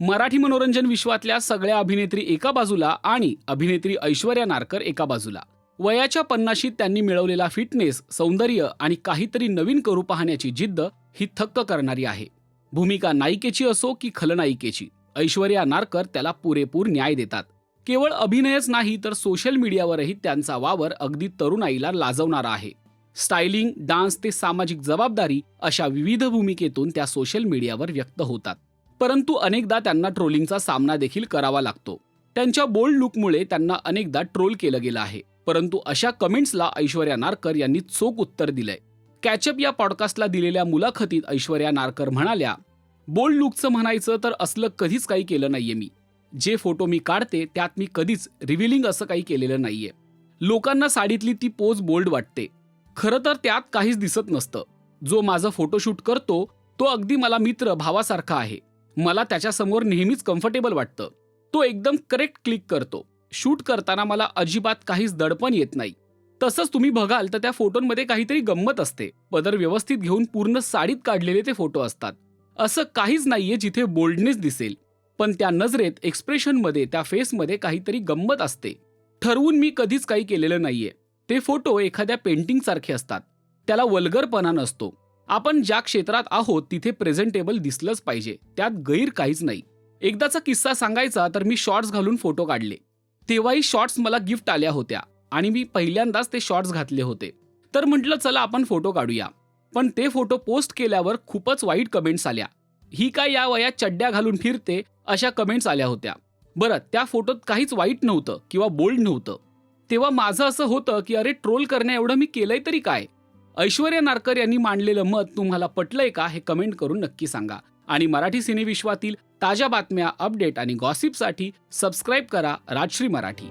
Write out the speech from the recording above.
मराठी मनोरंजन विश्वातल्या सगळ्या अभिनेत्री एका बाजूला आणि अभिनेत्री ऐश्वर्या नारकर एका बाजूला. वयाच्या पन्नाशीत त्यांनी मिळवलेला फिटनेस सौंदर्य आणि काहीतरी नवीन करू पाहण्याची जिद्द ही थक्क करणारी आहे. भूमिका नायिकेची असो की खलनायिकेची ऐश्वर्या नारकर त्याला पुरेपूर न्याय देतात. केवळ अभिनयच नाही तर सोशल मीडियावरही त्यांचा वावर अगदी तरुणाईला लाजवणारा आहे. स्टायलिंग डान्स ते सामाजिक जबाबदारी अशा विविध भूमिकेतून त्या सोशल मीडियावर व्यक्त होतात. परंतु अनेकदा त्यांना ट्रोलिंगचा सामना देखील करावा लागतो. त्यांच्या बोल्ड लुकमुळे त्यांना अनेकदा ट्रोल केलं गेलं आहे. परंतु अशा कमेंट्सला ऐश्वर्या नारकर यांनी चोख उत्तर दिलंय. कॅचअप या पॉडकास्टला दिलेल्या मुलाखतीत ऐश्वर्या नारकर म्हणाल्या बोल्ड लुकचं म्हणायचं तर असलं कधीच काही केलं नाहीये मी. जे फोटो मी काढते त्यात मी कधीच रिव्हिलिंग असं काही केलेलं नाहीये. लोकांना साडीतली ती पोज बोल्ड वाटते. खरं तर त्यात काहीच दिसत नसतं. जो माझं फोटोशूट करतो तो अगदी मला मित्र भावासारखा आहे. मला त्याच्यासमोर नेहमीच कम्फर्टेबल वाटतं. तो एकदम करेक्ट क्लिक करतो. शूट करताना मला अजिबात काहीच दडपण येत नाही. तसंच तुम्ही बघाल तर त्या फोटोंमध्ये काहीतरी गंमत असते. पदर व्यवस्थित घेऊन पूर्ण साडीत काढलेले ते फोटो असतात. असं काहीच नाहीये जिथे बोल्डनेस दिसेल. पण त्या नजरेत एक्सप्रेशनमध्ये त्या फेसमध्ये काहीतरी गंमत असते. ठरवून मी कधीच काही केलेलं नाहीये. ते फोटो एखाद्या पेंटिंग सारखे असतात. त्याला वल्गरपणा नसतो. आपण ज्या क्षेत्रात आहोत तिथे प्रेझेंटेबल दिसलंच पाहिजे. त्यात गैर काहीच नाही. एकदाचा किस्सा सांगायचा तर मी शॉर्ट्स घालून फोटो काढले. तेव्हाही शॉर्ट्स मला गिफ्ट आल्या होत्या आणि मी पहिल्यांदाच ते शॉर्ट्स घातले होते. तर म्हटलं चला आपण फोटो काढूया. पण ते फोटो पोस्ट केल्यावर खूपच वाईट कमेंट्स आल्या. ही काय या वयात चड्ड्या घालून फिरते? अशा कमेंट्स आल्या होत्या. बरं त्या फोटोत काहीच वाईट नव्हतं किंवा बोल्ड नव्हतं. तेव्हा माझं असं होतं की अरे ट्रोल करण्या एवढं मी केलंय तरी काय? ऐश्वर्या नारकर यांनी मांडलेलं मत तुम्हाला पटलंय का हे कमेंट करून नक्की सांगा. आणि मराठी सिनेविश्वातील ताज्या बातम्या अपडेट आणि गॉसिपसाठी सबस्क्राईब करा राजश्री मराठी.